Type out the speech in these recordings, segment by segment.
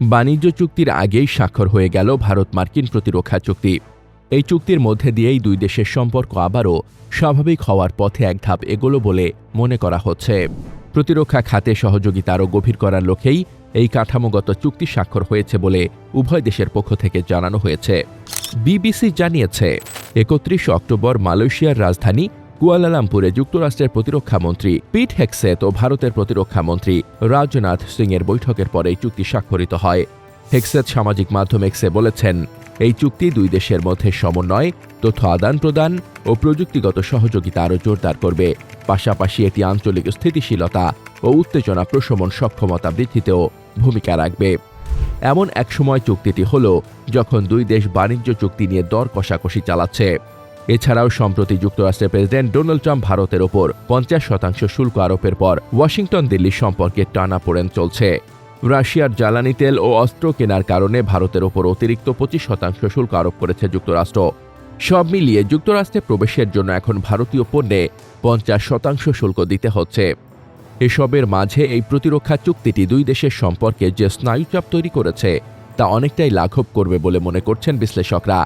বাণিজ্য চুক্তির আগেই স্বাক্ষর হয়ে গেল ভারত মার্কিন প্রতিরক্ষা চুক্তি। এই চুক্তির মধ্যে দিয়েই দুই দেশের সম্পর্ক আবারও স্বাভাবিক হওয়ার পথে এক ধাপ এগোলো বলে মনে করা হচ্ছে। প্রতিরক্ষা খাতে সহযোগিতা আরও গভীর করার লক্ষ্যেই এই কাঠামোগত চুক্তি স্বাক্ষর হয়েছে বলে উভয় দেশের পক্ষ থেকে জানানো হয়েছে। বিবিসি জানিয়েছে, একত্রিশ অক্টোবর মালয়েশিয়ার রাজধানী কুয়ালালামপুরে যুক্তরাষ্ট্রের প্রতিরক্ষা মন্ত্রী পিট হেক্সেত ও ভারতের প্রতিরক্ষা মন্ত্রী রাজনাথ সিংয়ের বৈঠকের পরে চুক্তি স্বাক্ষরিত হয়। হেক্সেত সামাজিক মাধ্যম এক্সে বলেছেন, এই চুক্তি দুই দেশের মধ্যে সমন্বয়, তথ্য আদান প্রদান ও প্রযুক্তিগত সহযোগিতা আরও জোরদার করবে। পাশাপাশি এটি আঞ্চলিক স্থিতিশীলতা ও উত্তেজনা প্রশমন সক্ষমতা বৃদ্ধিতেও ভূমিকা রাখবে। এমন এক সময় চুক্তিটি হল যখন দুই দেশ বাণিজ্য চুক্তি নিয়ে দর কষাকষি চালাচ্ছে। এছাড়াও সম্প্রতি যুক্তরাষ্ট্রের প্রেসিডেন্ট ডোনাল্ড ট্রাম্প ভারতের ওপর পঞ্চাশ শতাংশ শুল্ক আরোপের পর ওয়াশিংটন দিল্লির সম্পর্কে টানাপোড়েন চলছে। রাশিয়ার জ্বালানি তেল ও অস্ত্র কেনার কারণে ভারতের ওপর অতিরিক্ত পঁচিশ শতাংশ শুল্ক আরোপ করেছে যুক্তরাষ্ট্র। সব মিলিয়ে যুক্তরাষ্ট্রে প্রবেশের জন্য এখন ভারতীয় পণ্যে পঞ্চাশ শতাংশ শুল্ক দিতে হচ্ছে। এসবের মাঝে এই প্রতিরক্ষা চুক্তিটি দুই দেশের সম্পর্কে যে স্নায়ুচাপ তৈরি করেছে, তা অনেকটাই লাঘব করবে বলে মনে করছেন বিশ্লেষকরা।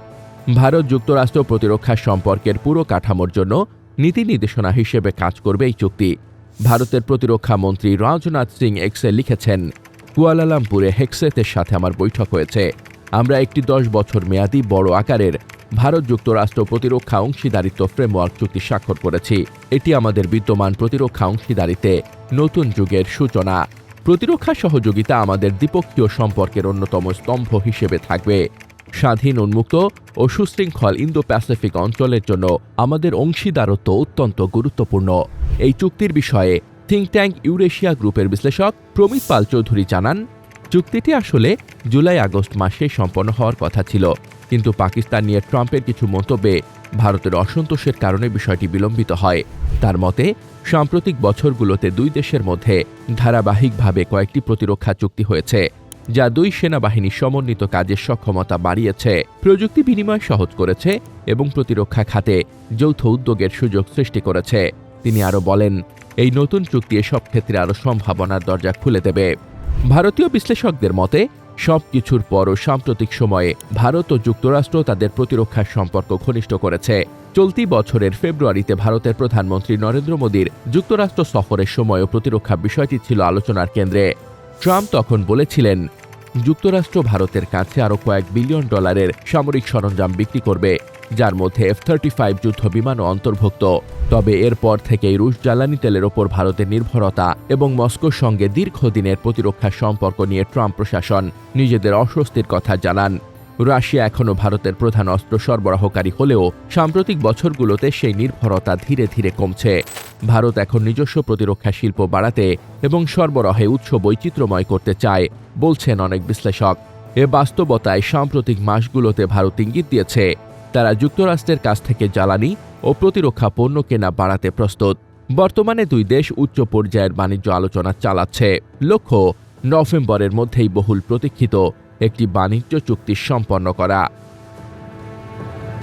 ভারত যুক্তরাষ্ট্র প্রতিরক্ষা সম্পর্কের পুরো কাঠামোর জন্য নীতি নির্দেশনা হিসেবে কাজ করবে এই চুক্তি। ভারতের প্রতিরক্ষা মন্ত্রী রাজনাথ সিং এক্সে লিখেছেন, কুয়ালালামপুরে হেক্সেতের সাথে আমার বৈঠক হয়েছে। আমরা একটি দশ বছর মেয়াদী বড় আকারের ভারত যুক্তরাষ্ট্র প্রতিরক্ষা অংশীদারিত্ব ফ্রেমওয়ার্ক চুক্তি স্বাক্ষর করেছি। এটি আমাদের বিদ্যমান প্রতিরক্ষা অংশীদারিতে নতুন যুগের সূচনা। প্রতিরক্ষা সহযোগিতা আমাদের দ্বিপক্ষীয় সম্পর্কের অন্যতম স্তম্ভ হিসেবে থাকবে। স্বাধীন, উন্মুক্ত ও সুশৃঙ্খল ইন্দো প্যাসিফিক অঞ্চলের জন্য আমাদের অংশীদারত্ব অত্যন্ত গুরুত্বপূর্ণ। এই চুক্তির বিষয়ে থিঙ্ক ট্যাঙ্ক ইউরেশিয়া গ্রুপের বিশ্লেষক প্রমিত পাল চৌধুরী জানান, চুক্তিটি আসলে জুলাই আগস্ট মাসে সম্পন্ন হওয়ার কথা ছিল। কিন্তু পাকিস্তান নিয়ে ট্রাম্পের কিছু মন্তব্যে ভারতের অসন্তোষের কারণে বিষয়টি বিলম্বিত হয়। তার মতে, সাম্প্রতিক বছরগুলোতে দুই দেশের মধ্যে ধারাবাহিকভাবে কয়েকটি প্রতিরক্ষা চুক্তি হয়েছে। যা দুই সেনাবাহিনীর সমন্বিত কাজের সক্ষমতা বাড়িয়েছে, প্রযুক্তি বিনিময় সহজ করেছে এবং প্রতিরক্ষা খাতে যৌথ উদ্যোগের সুযোগ সৃষ্টি করেছে। তিনি আরও বলেন, এই নতুন চুক্তি এসব ক্ষেত্রে আরও সম্ভাবনার দরজা খুলে দেবে। ভারতীয় বিশ্লেষকদের মতে, সবকিছুর পরও সাম্প্রতিক সময়ে ভারত ও যুক্তরাষ্ট্র তাদের প্রতিরক্ষার সম্পর্ক ঘনিষ্ঠ করেছে। চলতি বছরের ফেব্রুয়ারিতে ভারতের প্রধানমন্ত্রী নরেন্দ্র মোদীর যুক্তরাষ্ট্র সফরের সময়ও প্রতিরক্ষা বিষয়টি ছিল আলোচনার কেন্দ্রে। ট্রাম্প তখন বলেছিলেন, যুক্তরাষ্ট্র ভারতের কাছে আরও কয়েক বিলিয়ন ডলারের সামরিক সরঞ্জাম বিক্রি করবে, যার মধ্যে এফ থার্টি ফাইভ যুদ্ধ বিমানও অন্তর্ভুক্ত। তবে এরপর থেকেই রুশ জ্বালানি তেলের ওপর ভারতের নির্ভরতা এবং মস্কোর সঙ্গে দীর্ঘদিনের প্রতিরক্ষা সম্পর্ক নিয়ে ট্রাম্প প্রশাসন নিজেদের অস্বস্তির কথা জানান। রাশিয়া এখনও ভারতের প্রধান অস্ত্র সরবরাহকারী হলেও সাম্প্রতিক বছরগুলোতে সেই নির্ভরতা ধীরে ধীরে কমছে। ভারত এখন নিজস্ব প্রতিরক্ষা শিল্প বাড়াতে এবং সরবরাহে উৎস বৈচিত্র্যময় করতে চায়, বলছেন অনেক বিশ্লেষক। এ বাস্তবতায় সাম্প্রতিক মাসগুলোতে ভারত ইঙ্গিত দিয়েছে, তারা যুক্তরাষ্ট্রের কাছ থেকে জ্বালানি ও প্রতিরক্ষা পণ্য কেনা বাড়াতে প্রস্তুত। বর্তমানে দুই দেশ উচ্চ পর্যায়ের বাণিজ্য আলোচনা চালাচ্ছে। লক্ষ্য, নভেম্বরের মধ্যেই বহুল প্রতীক্ষিত একটি বাণিজ্য চুক্তি সম্পন্ন করা।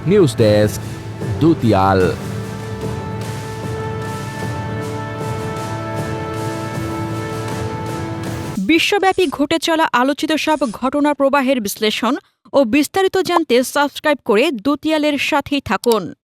নিউজ ডেস্ক, দুতিয়াল। বিশ্বব্যাপী ঘটে চলা আলোচিত সব ঘটনা প্রবাহের বিশ্লেষণ ও বিস্তারিত জানতে সাবস্ক্রাইব করে দুতিয়ালের সাথেই থাকুন।